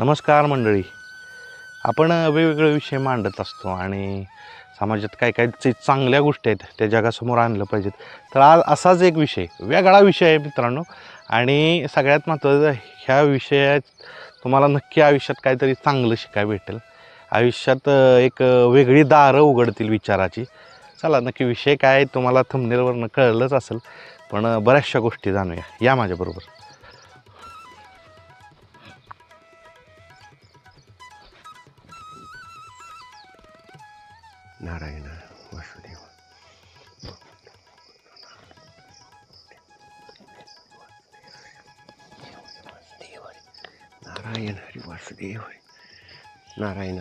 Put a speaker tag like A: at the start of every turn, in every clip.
A: नमस्कार मंडळी. आपण वेगवेगळे विषय मांडत असतो आणि समाजात काय काय जे चांगल्या गोष्टी आहेत त्या जगासमोर आणलं पाहिजेत. तर आज असाच एक विषय वेगळा विषय आहे मित्रांनो. आणि सगळ्यात महत्त्वाचं ह्या विषयात तुम्हाला नक्की आयुष्यात काहीतरी चांगलं शिकाय भेटेल. आयुष्यात एक वेगळी दारं उघडतील विचाराची. चला नक्की विषय काय तुम्हाला थंबनेलवरनं कळलंच असेल. पण बऱ्याचशा गोष्टी जाणूया. या माझ्याबरोबर.
B: ನಾರಾಯಣ ವಾಸುದೇವ ನಾರಾಯಣ ಹರಿ ವಾಸುದೇವ ನಾರಾಯಣ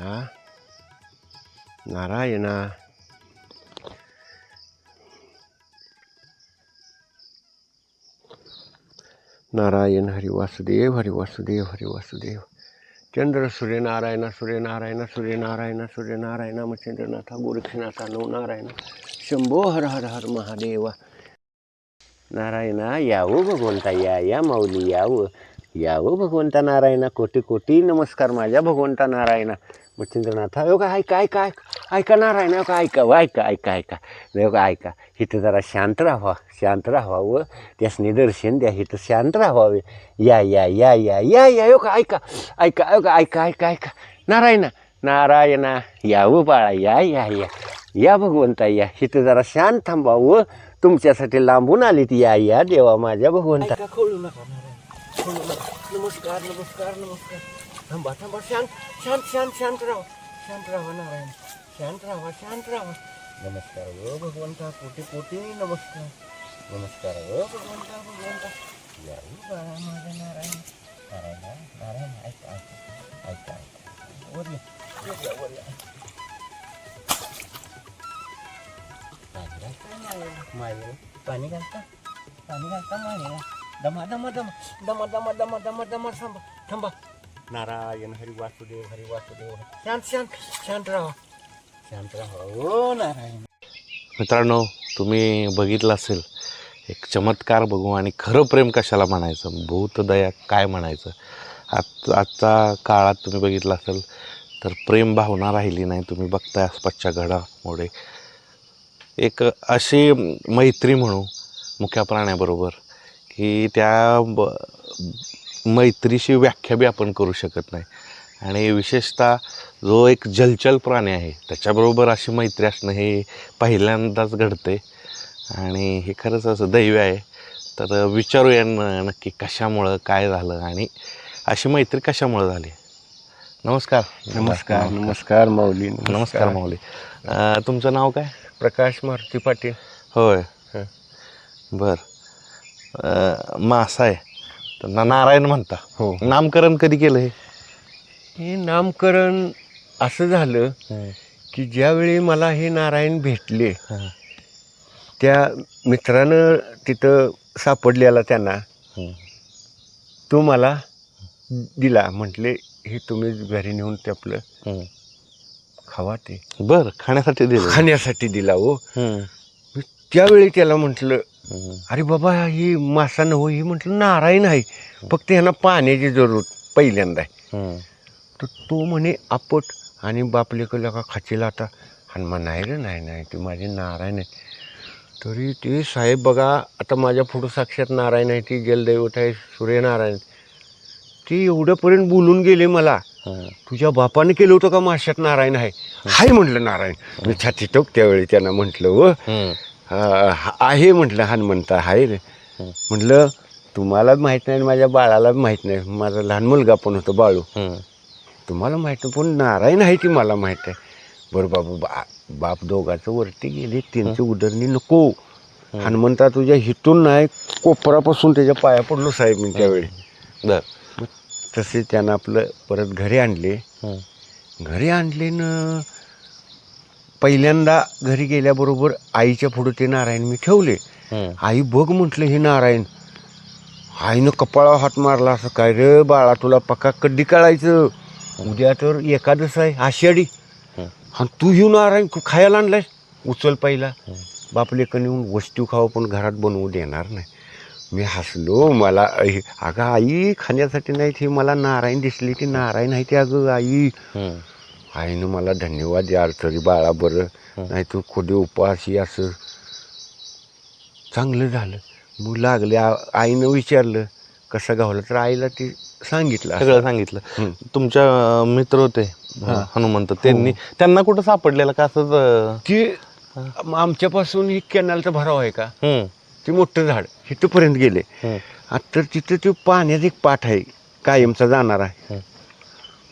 B: ನಾರಾಯಣ ನಾರಾಯಣ ಹರಿ ವಾಸುದೇವ್ ಹರಿ ವಾಸುದೇವ್ ಹರಿ ವಾಸುದೇವ್ चंद्र सूर्यनारायण सूर्यनारायण सूर्यनारायण सूर्यनारायण मच्छिंद्रनाथा गोरक्षनाथा नवनारायण शंभो हर हर हर महादेवा। नारायणा यावं भगवंता या या माऊली यावं यावं भगवंता नारायणा कोटी कोटी नमस्कार माझ्या भगवंता नारायणा। मच्छिंद्रनाथा हो काय काय काय? ऐका आहे नारायण का ऐका व ऐका ऐका ऐका. नाही का ऐका. इथं जरा शांत राहावा शांत राहावं. त्यासनी दर्शन द्या इथं शांत राहावे. या या या या या या यो का ऐका ऐका हो का ऐका ऐका ऐका. नारायणा नारायणा यावं बाळा या या या. या भगवंता या. इथं जरा शांत थांबावं. तुमच्यासाठी लांबून आलीत. या या देवा माझ्या भगवंता. खोलू नका खोलू नका. नमस्कार नमस्कार नमस्कार. थांबा थांबा शांत शांत शांत शांत राहा. शांत राहा नारायण. शांत राहा शांत राहा नमस्कार व भगवंता कोटी कोटी नमस्कार नमस्कार व भगवंता भगवंता या हो बाळा माझा नारायण नारायण नारायण ऐका ऐका ऐका ऐका वरले वरल्या, वरल्या. मायला पाणी घालता पाणी घालता मायला दमा दमा दमा दमा दमा दमा दमा दमा थांबा थांबा नारायण हरी वासुदेव हरी वासुदेव शांत शांत शांत राहा
A: मित्रांनो तुम्ही बघितलं असेल एक चमत्कार बघू आणि खरं प्रेम कशाला म्हणायचं? भूतदया काय म्हणायचं? आत आजचा काळात तुम्ही बघितलं असेल तर प्रेम भावना राहिली नाही. तुम्ही बघताय आसपासच्या घडामुळे एक अशी मैत्री म्हणू मुख्या प्राण्याबरोबर की त्या ब व्याख्या बी आपण करू शकत नाही. आणि विशेषतः जो एक जलचल प्राणी आहे त्याच्याबरोबर अशी मैत्री असणं हे पहिल्यांदाच घडते आणि हे खरंच असं दैव आहे. तर विचारूया नक्की कशामुळं काय झालं आणि अशी मैत्री कशामुळं झाली? नमस्कार.
B: नमस्कार नमस्कार. माऊली
A: नमस्कार. माऊली. तुमचं नाव काय?
B: प्रकाश मारुती पाटील.
A: होय.
B: हं.
A: बर. मासा आहे. तर ना नारायण म्हणता.
B: हो.
A: नामकरण कधी केलं हे?
B: हे नामकरण असं झालं की ज्यावेळी मला हे नारायण भेटले
A: हं.
B: त्या मित्रानं तिथं सापडलेला त्यांना
A: हं.
B: तो मला दिला म्हटले हे तुम्ही घरी नेऊन ते आपलं
A: हं.
B: खावा ते
A: बर खाण्यासाठी दिलं
B: खाण्यासाठी दिला हो
A: हं.
B: त्यावेळी त्याला म्हटलं
A: हं.
B: अरे बाबा ही मासा नव ही म्हटलं नारायण आहे फक्त ह्यांना पाण्याची जरूरत पहिल्यांदा आहे
A: हं.
B: तर तो म्हणे आपट. आणि बापलेकडला का खाचेला आता? हनुमान नाही रे नाही नाही ते माझे नारायण आहे तरी ते साहेब बघा आता माझ्या पुढं साक्षात नारायण आहे ती जलदैवत आहे सूर्यनारायण ते एवढ्यापर्यंत बोलून गेले मला
A: हं.
B: तुझ्या बापाने केलं होतं का माशात नारायण आहे? हाय म्हटलं नारायण. मी छाती टोक त्यावेळी त्यांना म्हटलं व
A: हं.
B: आहे म्हटलं हनुमंता हाय रे. म्हटलं तुम्हाला माहीत नाही आणि माझ्या बाळाला माहीत नाही. माझा लहान मुलगा पण होतो बाळू. तुम्हाला माहीत पण नारायण आहे ती मला माहीत आहे? बरं बाबू बा बाप दोघाचं वरती गेले त्यांची उदरणी नको. हनुमंता तुझ्या हितून नाही कोपरापासून त्याच्या पाया पडलो साहेब मी त्यावेळी.
A: बर.
B: तसे त्यानं आपलं परत घरी आणले. घरी आणले न पहिल्यांदा घरी गेल्याबरोबर आईच्या पुढं ते नारायण मी ठेवले. आई बघ म्हटलं हे नारायण आईनं कपाळावर हात मारला असं काय रे बाळा तुला पक्का कड्डी काढायचं उद्या तर एकादश आहे आषाढी.
A: हं.
B: आणि तू येऊन नारायण तू खायला आणलाय उचल पहिला. बापलेकडे येऊन वस्तू खावं पण घरात बनवू देणार नाही. मी हसलो मला अगं आई खाण्यासाठी नाही ती मला नारायण दिसली ती नारायण आहे ती अगं आई. आईनं मला धन्यवाद द्याल तरी बाळा बरं. नाही तू खोदे उपाशी असं. चांगलं झालं. मग लागले आ- आईनं विचारलं कसं गावलं? तर आईला ते सांगितलं असं.
A: सगळं सांगितलं. तुमच्या मित्र होते
B: हा.
A: हनुमंत. त्यांनी त्यांना कुठं सापडलेलं का असंच अं,
B: ती आम- आमच्यापासून ही कॅनलचा भराव आहे का? ते मोठं झाड इथंपर्यंत गेले. आता तर तिथं ते पाण्यात एक पाठ आहे कायमचा जाणार आहे.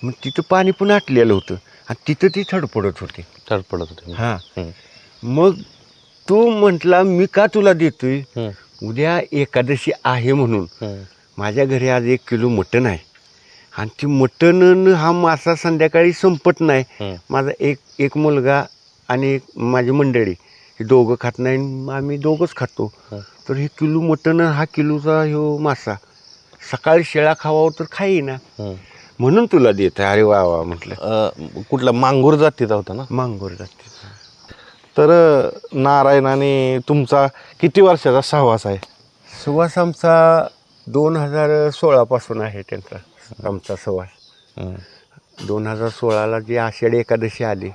B: मग तिथं पाणी पण आटलेलं होतं आणि तिथं ती थडपडत होती.
A: धडपडत होते.
B: हा. मग तू म्हटला मी का तुला देतोय? उद्या एकादशी आहे म्हणून. माझ्या घरी आज एक किलो मटण आहे. आणि ती मटण हा मासा संध्याकाळी संपत नाही. माझा एक एक मुलगा आणि एक माझी मंडळी हे दोघं खात नाही आणि आम्ही दोघंच खातो. तर हे किलो मटण हा किलोचा ह्यो मासा. सकाळी शेळा खावावं तर खाईना. म्हणून तुला देत अरे वा वा म्हटलं.
A: कुठला? मांगूर जातीचा होता ना?
B: मांगोर जाते
A: तर अं, नारायण आणि तुमचा किती वर्षाचा सहवास आहे?
B: सुवास आमचा दोन हजार सोळापासून आहे त्यांचा आमचा
A: हम्म,
B: दोन हजार सोळाला जी आषाढी एकादशी आली.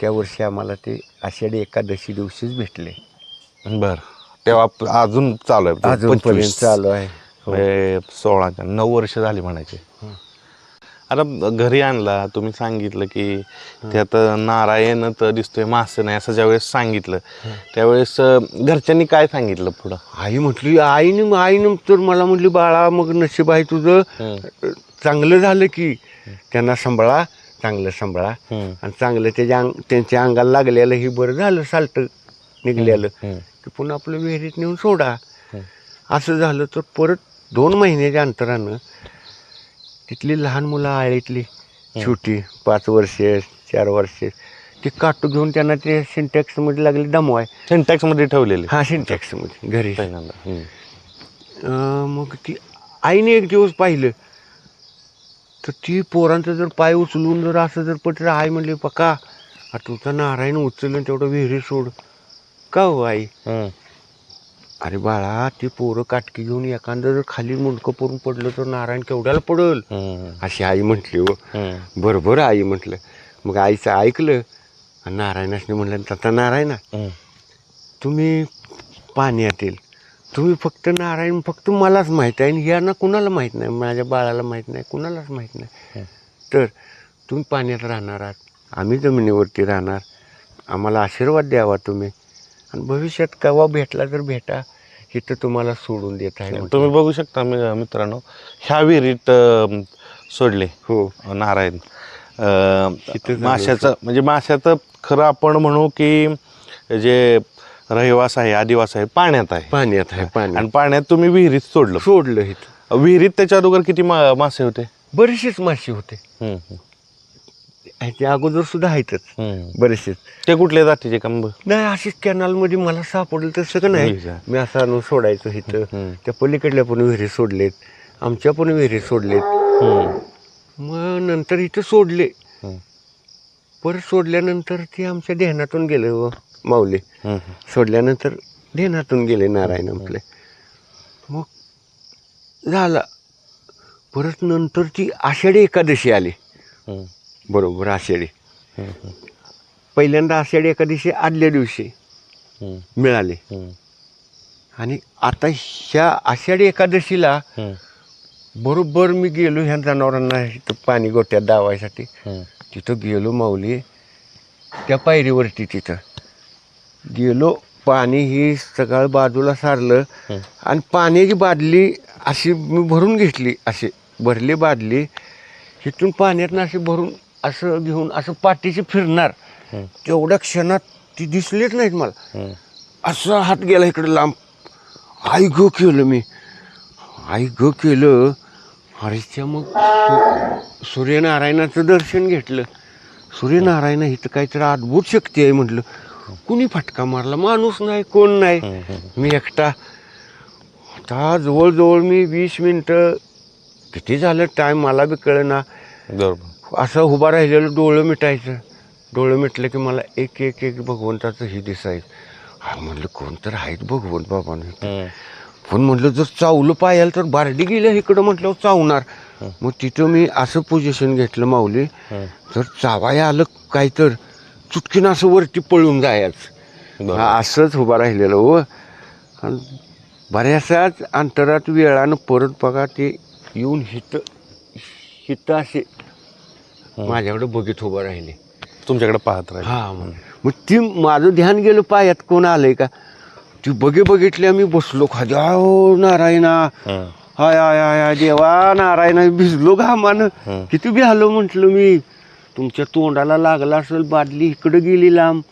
B: त्या वर्षी आम्हाला ते आषाढी एकादशी दिवशीच भेटले.
A: बर. तेव्हा अजून चालू आहे 25.
B: चालू आहे. हो.
A: म्हणजे सोळा का नऊ वर्ष झाली म्हणायचे. आता घरी आणला तुम्ही सांगितलं की त्यात नारायण तर दिसतोय मासे नाही असं ज्यावेळेस सांगितलं त्यावेळेस घरच्यांनी काय सांगितलं पुढं?
B: आई म्हटली आईने आईनं तर मला म्हटली बाळा मग नशीब आहे तुझं. चांगलं झालं की त्यांना सांभाळा चांगलं सांभाळा. आणि चांगलं त्याच्या अंग त्यांच्या अंगाला लागलेलं हे बरं झालं साल्ट निघलेलं. की पुन्हा आपलं विहिरीत नेऊन सोडा. असं झालं तर परत दोन महिन्याच्या अंतरानं तिथली लहान मुलं आळीतली छोटी पाच वर्षे चार वर्षे. ती काटू घेऊन त्यांना ते सिंटॅक्समध्ये लागले दमवाय
A: सिंटॅक्समध्ये ठेवलेले.
B: हा सिंटॅक्समध्ये घरी. मग ती आईने एक दिवस पाहिलं. तर ती पोरांचं जर पाय उचलून जर असं जर पटलं आई म्हणली पका तुझा नारायण उचललं तेवढं विहिरी सोड. का हो आई? अरे बाळा ती पोरं काटकी घेऊन एखादं जर खाली मुंडकं पडून पडलं तर नारायण केवढ्याला पडल? अशी आई म्हटली हो. बरोबर आई म्हटलं. मग आईचं ऐकलं आणि नारायणासने म्हटलं तथा नारायणा तुम्ही पाण्यात येईल तुम्ही फक्त नारायण फक्त मलाच माहीत आहे आणि यांना कुणाला माहीत नाही? माझ्या बाळाला माहीत नाही कुणालाच माहीत नाही. तर तुम्ही पाण्यात राहणार आहात. आम्ही जमिनीवरती राहणार. आम्हाला आशीर्वाद द्यावा तुम्ही. आणि भविष्यात केव्हा भेटला तर भेटा इथं तुम्हाला सोडून देत आहे.
A: तुम्ही बघू शकता मी- मित्रांनो ह्या विहिरीत सोडले
B: हो.
A: नारायण. माशाचं म्हणजे माशाचं खरं आपण म्हणू की जे रहिवास आहे आदिवास आहे पाण्यात आहे.
B: पाण्यात आहे
A: आणि
B: पाण्यात
A: पाण्यात तुम्ही विहिरीत सोडलं.
B: सोडलं इथं.
A: विहिरीत त्याच्या अगोदर किती मासे होते?
B: बरेचसेच मासे होते. ते अगोदर सुद्धा आहेतच
A: हम्म.
B: बरेचसेच.
A: ते कुठल्या जातीचे का मग?
B: नाही अशीच कॅनलमध्ये मला सापडलं तर सगळं नाही.
A: विहिरी.
B: मी असं आणून सोडायचो इथं.
A: हम्म.
B: त्या पलीकडल्या पण विहिरी सोडलेत. आमच्या पण विहिरी सोडलेत.
A: हम्म,
B: मग नंतर इथं सोडले.
A: हम्म,
B: परत सोडल्यानंतर ते आमच्या ध्यानातून गेले व माऊली.
A: हम्म,
B: सोडल्यानंतर ध्यानातून गेले नारायण आपले. मग झाला. परत नंतर ती आषाढी एकादशी आली.
A: हम्म,
B: बरोबर आषाढी. पहिल्यांदा आषाढी एकादशी आदल्या दिवशी मिळाली. आणि आता ह्या आषाढी एकादशीला बरोबर मी गेलो ह्या जनावरांना इथं पाणी गोट्यात दावायसाठी. तिथं गेलो माऊली त्या पायरीवरती तिथं. गेलो पाणी ही सकाळ बाजूला सारलं. आणि पाण्याची बादली अशी मी भरून घेतली अशी भरली बादली इथून पाण्यातनं अशी भरून असं घेऊन असं पाठीशी फिरणार. तेवढ्या क्षणात ती दिसलीच नाहीत मला. असा हात गेला इकडे लांब. आई ग केलं मी. आई ग केलं. अरे त्या मग सूर्यनारायणाचं दर्शन घेतलं. सूर्यनारायण इथं काहीतरी अद्भुत शक्ती आहे म्हटलं. कुणी फटका मारला? माणूस नाही कोण नाही. मी एकटा. आता जवळजवळ मी वीस मिनटं. किती झालं टाईम मला बी कळना.
A: बरोबर.
B: असं उभा राहिलेलं डोळं मिटायचं. डोळं मिटलं की मला एक एक एक भगवंताचं हे दिसायचं. हा म्हणलं कोण तर आहेत भगवंत बाबांनी. पण म्हटलं जर चावलं पायाला तर बारडी गेल्या इकडं म्हटलं चावणार. मग तिथं मी असं पोझिशन घेतलं माऊली. तर चावाया आलं काय तर चुटकीनं असं वरती पळून जायचं. हा असंच उभा राहिलेलं हो. आणि बऱ्याचशाच अंतरात वेळानं परत बघा ते येऊन हित हित असे माझ्याकडे बघित उभं राहिले.
A: तुमच्याकडे पाहत राहील.
B: हा मग. मग ती माझं ध्यान गेलं पायात कोण आलंय का? ती बघे बघितले आम्ही बसलो खाली. हो नारायणा.
A: हं.
B: हाय हाय हाय देवा नारायणा. भिजलो घामानं. किती बिहालो म्हटलं मी. तुमच्या तोंडाला लागला असेल बादली इकडं गेली लांब.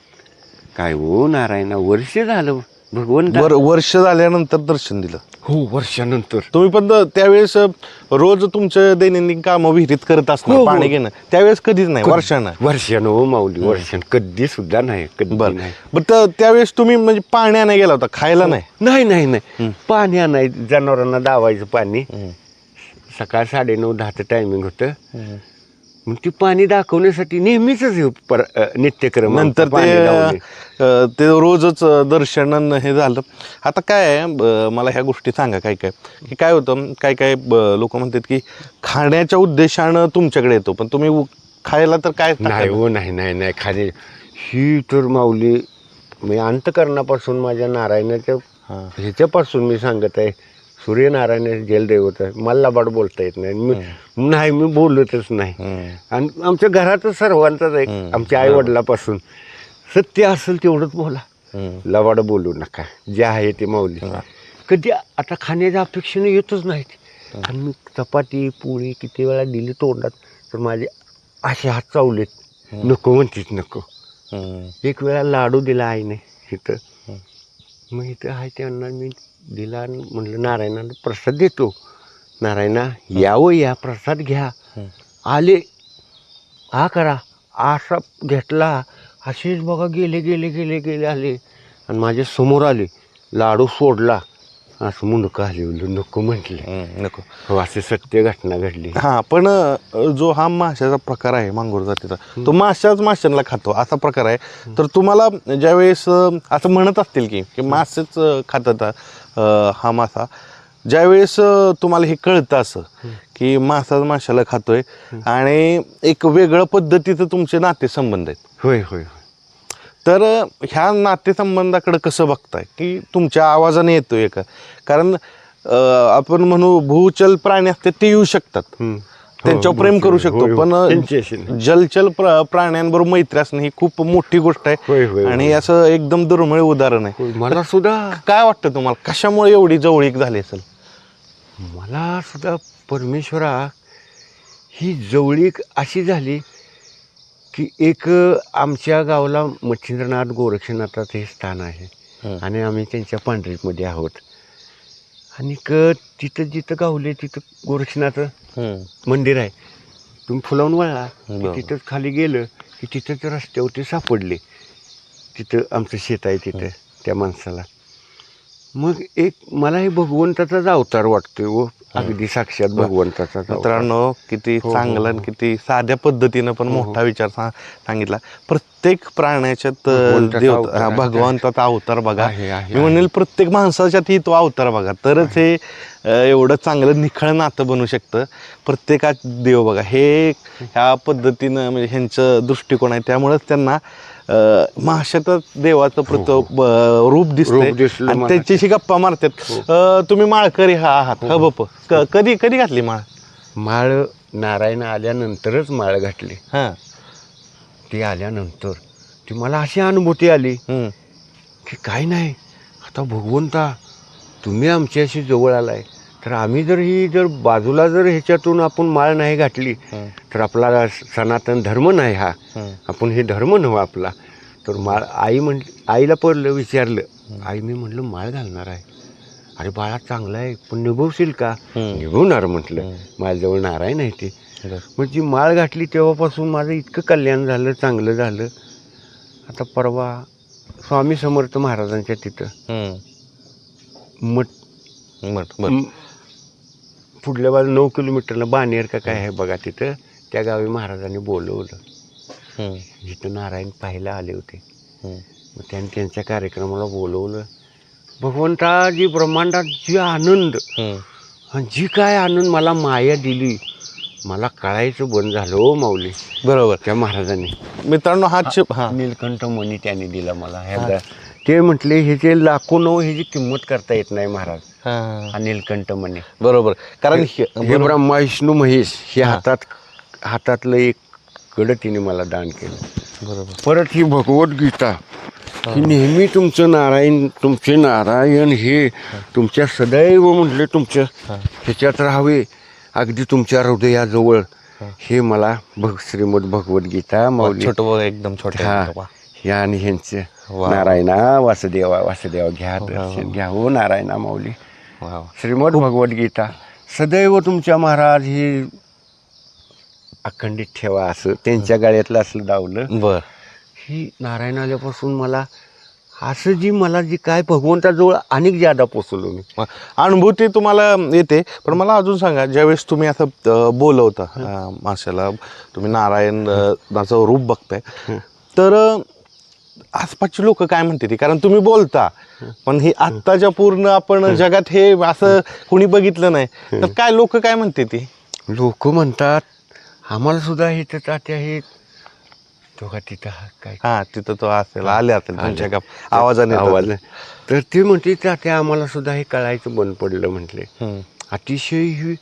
B: काय हो नारायणा? वर्ष झालं. भगवंत
A: वर वर्ष झाल्यानंतर दर्शन दिलं.
B: हो वर्षानंतर.
A: तुम्ही पण द- त्यावेळेस अ, रोज तुमचं दैनंदिन कामं विहिरीत करत
B: हो,
A: असणार
B: हो.
A: पाणी घेणं. त्यावेळेस कधीच नाही वर्षानं.
B: वर्षानं हो माऊली वर्षान. कधी सुद्धा नाही कधी
A: बर.
B: नाही.
A: बर त- त्यावेळेस तुम्ही म्हणजे पाण्या नाही गेला होता खायला नाही?
B: नाही नाही नाही. पाणी आणायचं जनावरांना दावायचं पाणी.
A: हं.
B: सकाळ साडेनऊ दहाचं टायमिंग होतं. मग ती पाणी दाखवण्यासाठी नेहमीच हे पर नित्यक्रम
A: नंतर ते
B: पाणी लावणे.
A: अ, ते रोजच दर्शन न हे झालं आता काय आहे ब- मला ह्या गोष्टी सांगा काय काय की काय होतं काय काय लोक म्हणतात की खाण्याच्या उद्देशानं तुमच्याकडे येतो पण तुम्ही उ- खायला तर काय
B: नाही हो नाही नाही नाही खाली ही तर माऊली मी अंतकरणापासून माझ्या नारायणाच्या. ह्याच्यापासून मी सांगत आहे सूर्यनारायण जलदैवत आहे मला लबाड बोलता येत नाही. मी नाही मी बोलतच नाही. आणि आमच्या घरातच सर्वांचाच आहे. आमच्या आई वडिलापासून सत्य असेल तेवढंच बोला. लबाड बोलू नका. जे आहे ते माऊली कधी आता खाण्याच्या अपेक्षेने येतच नाहीत. आणि मी चपाती पोळी किती वेळा दिली तोंडात तर माझे असे हात चावलेत. नको म्हणतीच नको. एक वेळा लाडू दिला आईने इथं. मग इथं आहे त्यांना मी दिला आणि म्हणलं नारायणाला प्रसाद देतो. नारायणा यावं या प्रसाद घ्या. आले. हा करा. असा घेतला. असेच बघा गेले गेले गेले गेले आले. आणि माझ्यासमोर आले. लाडू सोडला. असं मुंडकं आले नको म्हटले.
A: नको.
B: हो असे सत्य घटना घडली.
A: हा पण अ, जो हा माशाचा प्रकार आहे मांगोर जातीचा तो माशाच माशांना खातो असा प्रकार आहे. तर तुम्हाला ज्यावेळेस अ, असं म्हणत असतील की की मासेच अ, खातात अ, हा मासा ज्यावेळेस अ, तुम्हाला हे कळतं असं की मासाच माशाला खातोय आणि एक वेगळ्या पद्धतीचं तुमचे नातेसंबंध आहेत.
B: होय होय.
A: तर ह्या नातेसंबंधाकडे कसं बघताय? की तुमच्या आवाजाने येतोय का? कारण आपण म्हणू भूचल प्राणी असते ते येऊ शकतात. त्यांच्यावर
B: हो,
A: प्रेम करू शकतो पण. जलचल प्र- प्राण्यांबरोबर मैत्री असणं ही खूप मोठी गोष्ट आहे. आणि. असं एकदम दुर्मिळ उदाहरण आहे.
B: मला सुद्धा
A: काय वाटतं तुम्हाला? कशामुळे एवढी जवळीक झाली असेल?
B: मला सुद्धा परमेश्वरा ही जवळीक अशी झाली की एक आमच्या गावाला मच्छिंद्रनाथ गोरक्षनाथाचं हे स्थान आहे.
A: हं.
B: आणि आम्ही त्यांच्या पांढरीमध्ये आहोत. आणि क तिथं जिथं गावले तिथं गोरक्षनाथ. मंदिर आहे. तुम्ही फुलावून वळला की. तिथंच खाली गेलं की तिथंच रस्त्यावरती सापडले. तिथं आमचं शेत आहे तिथं त्या माणसाला. मग एक मला हे भगवंताचाच अवतार वाटतोय व अगदी साक्षात भगवंताचाच अवतार.
A: मित्रांनो किती
B: हो, हो,
A: चांगलं आणि
B: हो.
A: किती साध्या पद्धतीनं पण. मोठा विचार सांगितला. प्रत्येक प्राण्याच्यात
B: भगवंताचा
A: देव. भगवंताचा अवतार बघा. मी म्हणेल प्रत्येक माणसाच्यातही तो अवतार बघा. तरच हे एवढं चांगलं निखळ नातं बनू शकतं. प्रत्येकात देव बघा. हे ह्या पद्धतीनं म्हणजे ह्यांचं दृष्टिकोन आहे. त्यामुळेच त्यांना माशातच देवाचं प्रत रूप दिसतंय
B: हो, रूप दिसलं
A: आणि. त्याच्याशी गप्पा मारतात. अ, तुम्ही माळकरी हा आहात ह बप कधी कधी घातली माळ?
B: माळ नारायण आल्यानंतरच माळ घातली.
A: हां.
B: ती आल्यानंतर ती मला अशी अनुभूती आली. की काय नाही आता भगवंता तुम्ही आमच्याशी जवळ आलाय. तर आम्ही जर ही जर बाजूला जर ह्याच्यातून आपण माळ नाही घातली. तर आपला सनातन धर्म नाही हा. आपण हे धर्म नव्ह आपला तर माळ आई म्हण आईला पडलं विचारलं आई मी म्हटलं माळ घालणार आहे अरे बाळा चांगला आहे पण निभवशील का. निभवणार म्हटलं. माझ्याजवळ नारायण आहे ते. मग जी माळ घातली तेव्हापासून माझं इतकं कल्याण झालं चांगलं झालं आता परवा स्वामी समर्थ महाराजांच्या तिथं. मठ
A: बरं बरं
B: म- पुढल्या बाजू नऊ किलोमीटरला बानेर का काय आहे बघा तिथं. त्या गावी महाराजांनी बोलवलं. जिथं नारायण पाहायला आले होते. मग त्यांनी त्यांच्या कार्यक्रमाला बोलवलं. भगवंता जी ब्रह्मांडात जी आनंद जी काय आनंद मला माया दिली मला कळायचं बंद झालं हो माऊली.
A: बरोबर.
B: त्या महाराजांनी.
A: मित्रांनो हा हा
B: नीलकंठ मणी त्याने दिला मला. ह्या ते म्हटले ह्याचे लाखो नऊ ह्याची किंमत करता येत नाही महाराज.
A: हा.
B: हा नीलकंठ मणी
A: बरोबर. कारण हे-
B: हे ब्रह्मा विष्णू महेश हे हातात हातातलं एक कड तिने मला दान केलं.
A: बरोबर.
B: परत ही भगवद्गीता ही. नेहमी तुमचं नारायण तुमचे नारायण हे तुमच्या सदैव म्हटले तुमच्या ह्याच्यात राहावे. अगदी तुमच्या हृदयाजवळ. हे. मला भग श्रीमद भगवद्गीता माऊली
A: छोट एकदम छोटे
B: हा. या आणि ह्यांचे. नारायणा वासुदेवा वासुदेवा घ्या दर्शन घ्या हो नारायणा माऊली. श्रीमद भगवद्गीता सदैव तुमच्या महाराज ही अखंडित ठेवा असं त्यांच्या गाड्यातलं असलं दावलं.
A: बर.
B: ही नारायण आल्यापासून मला असं जी मला जी काय भगवंताजवळ अनेक ज्यादा पोचलो मी.
A: अनुभूती तुम्हाला येते पण मला अजून सांगा ज्यावेळेस तुम्ही असं बोलवता माशाला तुम्ही नारायण अं, नाचं रूप बघताय तर आसपासची लोक काय म्हणते ती? कारण तुम्ही बोलता पण हे आत्ताच्या पूर्ण आपण जगात हे असं कुणी बघितलं नाही. तर काय लोक काय म्हणते ती?
B: लोक म्हणतात आम्हाला सुद्धा हे तर तात्या हे तो का तिथं हा काय?
A: हा तिथं तो असेल आले असेल तुमच्या का आवाजाने.
B: आवाज तर ते म्हणते तात्या आम्हाला सुद्धा हे कळायचं बंद पडलं म्हटले. अतिशय हे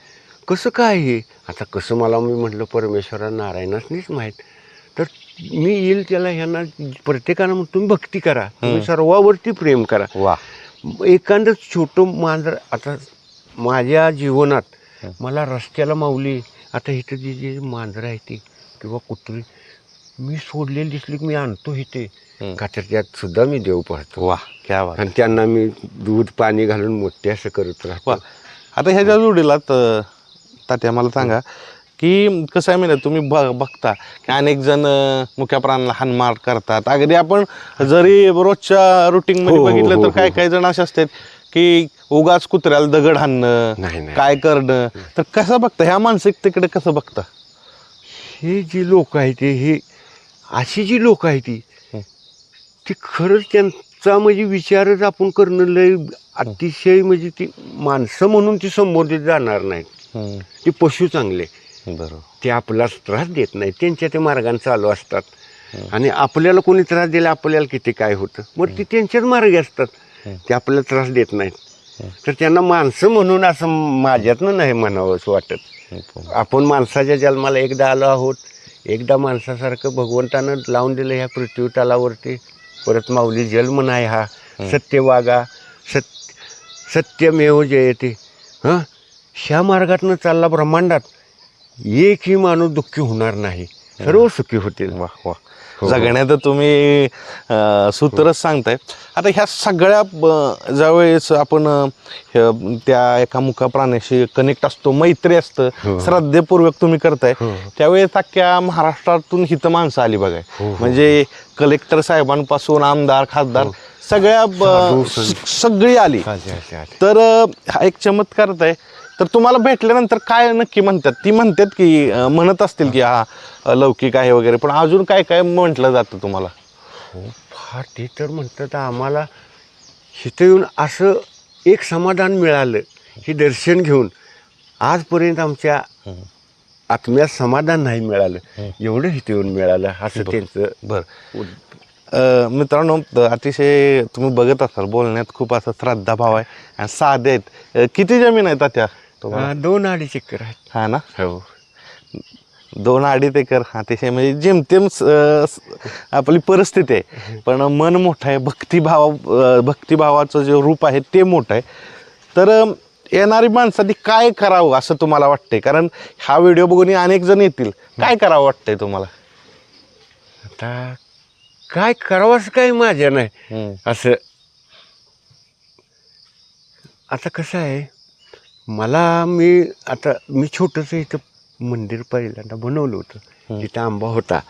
B: कसं काय हे? आता कसं मला मी म्हटलं परमेश्वरा नारायणासनीच माहीत. मी येईल त्याला ह्यांना प्रत्येकानं मग तुम्ही भक्ती करा. तुम्ही सर्वावरती प्रेम करा.
A: वा.
B: एखादं छोटं मांजर आता माझ्या जीवनात मला रस्त्याला माऊली आता इथं जी जी मांजरं आहे ती किंवा कुत्री मी सोडलेली दिसली की मी आणतो इथे. का तर त्यात सुद्धा मी देव पाहतो.
A: वा क्या बात.
B: आणि त्यांना मी दूध पाणी घालून मोठे असं करत राहतो.
A: वा. आता ह्याच्या जोडीला तात्या मला सांगा की कसं आहे माहिती तुम्ही ब बघता की अनेक जण मुख्या प्राण्याला हानमार करतात. अगदी आपण जरी रोजच्या रुटीन मध्ये
B: हो, हो,
A: बघितलं
B: हो,
A: तर
B: हो,
A: काही जण असे असतात की उगाच कुत्र्याला दगड हाणणं काय करणं. तर कसं बघता? ह्या मानसिकतेकडे कसं बघता?
B: हे जी लोक आहेत ते हे अशी जी लोक आहेत ती. ती खरंच त्यांचा म्हणजे विचारच आपण करणं लय अतिशय म्हणजे ती माणसं म्हणून ती संबोधित जाणार नाहीत. ती पशु चांगले.
A: बरोबर.
B: ते आपला त्रास देत नाही. त्यांच्या ते मार्गाने चालू असतात. आणि आपल्याला कोणी त्रास दिला आपल्याला किती काय होतं? मग ते त्यांच्याच मार्गे असतात. ते आपल्याला त्रास देत नाहीत. तर त्यांना माणसं म्हणून असं माझ्यातनं नाही म्हणावं असं वाटत. आपण माणसाच्या जन्माला एकदा आलो आहोत. एकदा माणसासारखं भगवंतानं लावून दिलं ह्या पृथ्वी तलावरती. परत माऊली जन्म नाही हा. सत्य वागा. सत्य सत्यमेव जयते. हां? ह्या मार्गातनं चालला ब्रह्मांडात. एकही माणूस दुःखी होणार नाही सर्व सुखी होतील
A: वा वा
B: हो.
A: जगण्यात तुम्ही अं, सूत्रच सांगताय आता ह्या सगळ्या ब- ज्यावेळेस आपण अं, ह्या- त्या एका मुका प्राण्याशी कनेक्ट असतो मैत्री असतं
B: हो.
A: श्रद्धेपूर्वक तुम्ही करताय
B: हो.
A: त्यावेळेस अख्ख्या महाराष्ट्रातून हित माणसं आली बघाय
B: हो, हो.
A: म्हणजे कलेक्टर साहेबांपासून आमदार खासदार सगळ्या ब- सगळी आली. तर अं, हा एक चमत्कारच आहे तर तुम्हाला भेटल्यानंतर काय नक्की म्हणतात? ती म्हणतात की म्हणत असतील की हा लौकिक आहे वगैरे. पण अजून काय काय म्हटलं जातं तुम्हाला?
B: हो फार ते तर म्हणतात आम्हाला. इथं येऊन असं एक समाधान मिळालं हे दर्शन घेऊन आजपर्यंत आमच्या आत्म्यात समाधान नाही मिळालं. एवढं इथं येऊन मिळालं असं त्यांचं
A: बर. मित्रांनो अतिशय तुम्ही बघत असाल बोलण्यात खूप असं श्रद्धाभाव आहे आणि साधे आहेत. किती जमीन आहेत त्या तुम्हाला?
B: दोन अडीच एकर आहेत.
A: हा ना?
B: हो.
A: दोन अडीच एकर अतिशय म्हणजे जेमतेम आपली परिस्थिती आहे. पण मन मोठं आहे भक्तिभाव भक्तिभावाचं जे रूप आहे ते मोठं आहे. तर येणारी माणसांनी काय करावं असं तुम्हाला वाटतंय? कारण हा व्हिडिओ बघून अनेक जण येतील. काय करावं वाटतंय तुम्हाला?
B: आता काय करावंच काय माझ्या नाही. असं आता कसं आहे मला मी आता मी छोटंसं इथं मंदिर पहिल्यांदा बनवलं होतं. तिथं आंबा होता.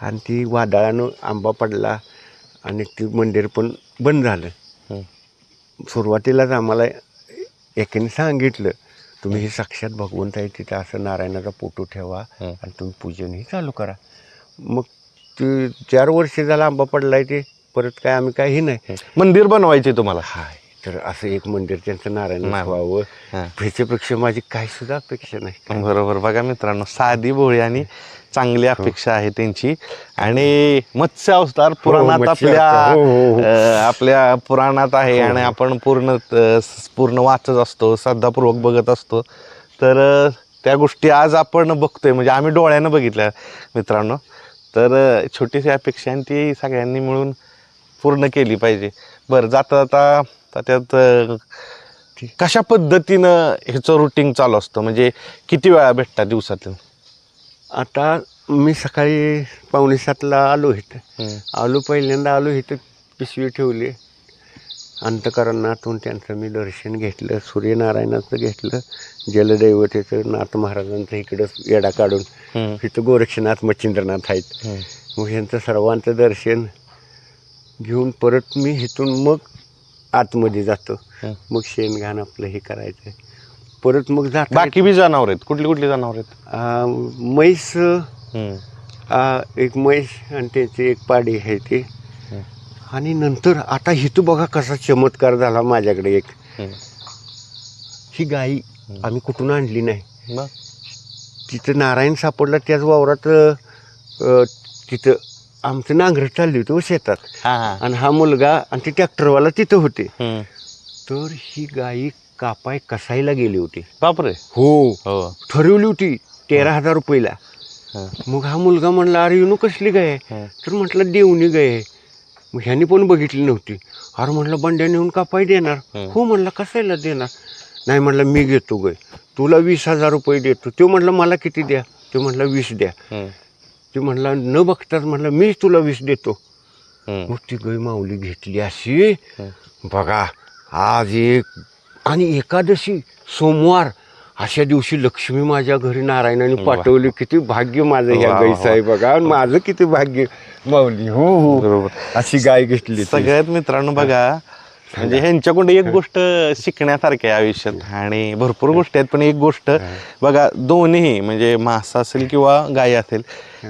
B: आणि ती वादळानं आंबा पडला आणि ते मंदिर पण बंद झालं. सुरुवातीलाच आम्हाला एकीने सांगितलं तुम्ही हे साक्षात भगवंत आहे तिथं असं नारायणाचा फोटो ठेवा. आणि तुम्ही पूजनही चालू करा. मग ते चार वर्ष झाला आंबा पडलाय ते परत काय आम्ही काही नाही.
A: मंदिर बनवायचे तुम्हाला.
B: हाय. तर असं एक मंदिर त्यांचं नारायण. व्हावं.
A: हां.
B: ह्याच्यापेक्षा माझी काही सुद्धा अपेक्षा नाही.
A: बरोबर. बघा मित्रांनो साधी भोळी आणि चांगली अपेक्षा आहे त्यांची. आणि मत्स्य अवतार पुराणात
B: मत्स्य
A: आपल्या.
B: हो, हो, हो.
A: आपल्या पुराणात आहे आणि आपण पूर्ण पूर्ण वाचत असतो श्रद्धापूर्वक बघत असतो. तर त्या गोष्टी आज आपण बघतोय. म्हणजे आम्ही डोळ्यानं बघितल्या मित्रांनो. तर छोटीशी अपेक्षा आणि ती सगळ्यांनी मिळून पूर्ण केली पाहिजे. बरं जाता जाता आता त्यात कशा पद्धतीनं ह्याचं रुटीन चालू असतं? म्हणजे किती वेळा भेटतात दिवसातून?
B: आता मी सकाळी पावणे सातला आलो इथं. आलो पहिल्यांदा आलो इथं पिशवी ठेवली. अंतकरणातून त्यांचं मी दर्शन घेतलं सूर्यनारायणाचं घेतलं जलदैवतेचं नाथ महाराजांचं इकडं येडा काढून. इथं गोरक्षनाथ मच्छिंद्रनाथ आहेत. मग यांचं सर्वांचं दर्शन घेऊन परत मी इथून मग आतमध्ये जातो. मग शेणघाण आपलं हे करायचं परत मग जात
A: बाकी बी जनावर आहेत कुठली कुठली जनावर आहेत
B: म्हैस एक म्हैस आणि त्याची एक पाडी आहे ती. आणि नंतर आता इथं बघा कसा चमत्कार झाला माझ्याकडे एक. ही गाई. आम्ही कुठून आणली नाही? तिथं नारायण सापडला त्याच वावरात तिथं आमचं नांगर चालली होती शेतात.
A: हा हा.
B: आणि हा मुलगा आणि ते ट्रॅक्टरवाला तिथं होते.
A: हम्म.
B: तर ही गाई कापाय कसायला गेली होती.
A: बापरे.
B: हो.
A: हो.
B: ठरवली होती तेरा हजार रुपयाला.
A: हं.
B: मग हा मुलगा म्हणला अरे येणू कसली गाय आहे?
A: हं.
B: तर म्हटलं देवणी गाय आहे. मग ह्यानी पण बघितली नव्हती. अरे म्हटलं बंड्या नेऊन कापाय देणार.
A: हं.
B: हो म्हणलं कसायला देणार? नाही म्हटलं मी घेतो गाय. तुला वीस हजार रुपये देतो. तो म्हटलं मला किती द्या? तो म्हटलं वीस द्या.
A: हम्म.
B: ते म्हणला न बघताच म्हटलं मीच तुला वीस देतो. मग ती गाय माऊली घेतली अशी. बघा आज एक आणि एकादशी सोमवार अशा दिवशी लक्ष्मी माझ्या घरी नारायणाने. पाठवली. किती भाग्य माझं ह्या
A: वा,
B: गाईचं आहे बघा. आणि माझं किती भाग्य. माऊली हो हो.
A: बरोबर.
B: अशी गाय घेतली.
A: सगळ्यात मित्रांनो बघा म्हणजे ह्यांच्याकडून एक गोष्ट शिकण्यासारखी आहे आयुष्यात. आणि भरपूर गोष्टी आहेत पण एक गोष्ट बघा दोन्ही म्हणजे मास असेल किंवा गाय असेल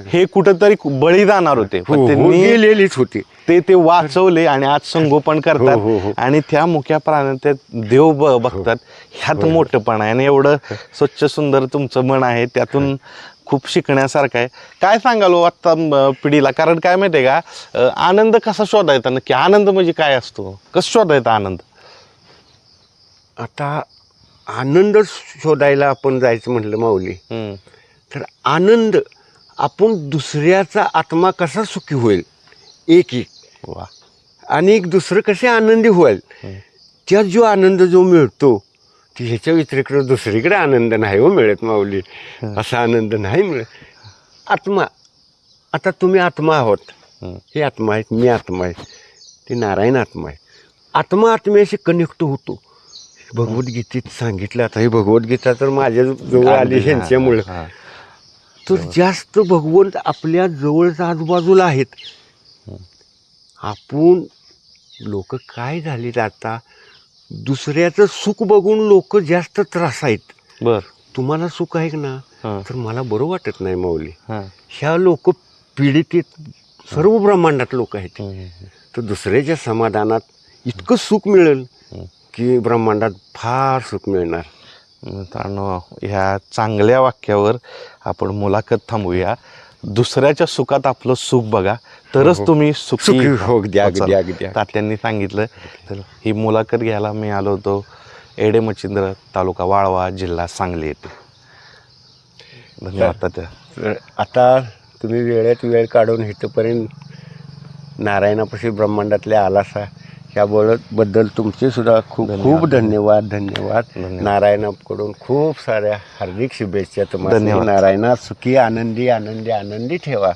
A: हे कुठंतरी बळी जाणार होते.
B: हो,
A: पण
B: हो,
A: त्यांनी
B: गेलेलीच होती.
A: ते ते वाचवले आणि आज संगोपन
B: हो, हो.
A: करतात आणि त्या मुख्या प्राण्यात ते देव ब- बघतात. ह्यात मोठंपण आहे. आणि एवढं स्वच्छ सुंदर तुमचं मन आहे त्यातून खूप शिकण्यासारखं आहे. काय सांगाल हो आत्ता पिढीला? कारण काय माहिती आहे का आनंद कसा शोधायचा? नक्की आनंद म्हणजे काय असतो? कसं शोधायचा आनंद?
B: आता आनंद शोधायला आपण जायचं म्हटलं माऊली. तर आनंद आपण दुसऱ्याचा आत्मा कसा सुखी होईल? एक. एक
A: वा.
B: आणि एक दुसरं कसे आनंदी होईल. त्यात जो आनंद जो मिळतो ती ह्याच्या व्यतिरिक्त दुसरीकडे आनंद नाही हो मिळत माऊली. असा आनंद नाही मिळत. आत्मा आता तुम्ही आत्मा आहोत.
A: हं.
B: आत्मा आहेत मी आत्मा आहे. ते नारायण आत्मा आहे. आत्मा आत्म्याशी कनेक्ट होतो. भगवद्गीतेत सांगितलं आता ही भगवद्गीता तर माझ्या जवळ आली ह्यांच्यामुळं.
A: हा,
B: तर जास्त भगवंत आपल्या जवळच आजूबाजूला आहेत. आपण लोक काय झालीत आता? दुसऱ्याचं सुख बघून लोक जास्त त्रास आहेत.
A: बर.
B: तुम्हाला सुख आहे ना?
A: हा,
B: तर मला बरं वाटत नाही माऊली.
A: हा.
B: ह्या लोक पीडित आहेत. सर्व ब्रह्मांडात लोक आहेत. तर दुसऱ्याच्या समाधानात इतकं सुख मिळेल. की ब्रह्मांडात फार सुख मिळणार.
A: मित्रांनो ह्या चांगल्या वाक्यावर आपण मुलाखत थांबूया. दुसऱ्याच्या सुखात आपलं सुख बघा. तरच
B: हो, हो.
A: तुम्ही सुखी
B: सुखी हो अगदी अगदी
A: असाल.
B: अगदी
A: तात्यांनी सांगितलं तर ही मुलाखत घ्यायला मी आलो होतो. एडे मच्छिंद्र तालुका वाळवा जिल्हा सांगली येथे. धन्यवाद तात्या.
B: तर आता तुम्ही वेळेत वेळ काढून इथंपर्यंत नारायणापाशी ब्रह्मांडातल्या आलासा. ह्याबद्दल तुमचे सुद्धा खूप. खूप धन्यवाद धन्यवाद
A: धन्यवाद.
B: नारायणाकडून खूप साऱ्या हार्दिक शुभेच्छा तुम्हाला
A: धन्यवाद.
B: नारायणा सुखी आनंदी आनंदी आनंदी ठेवा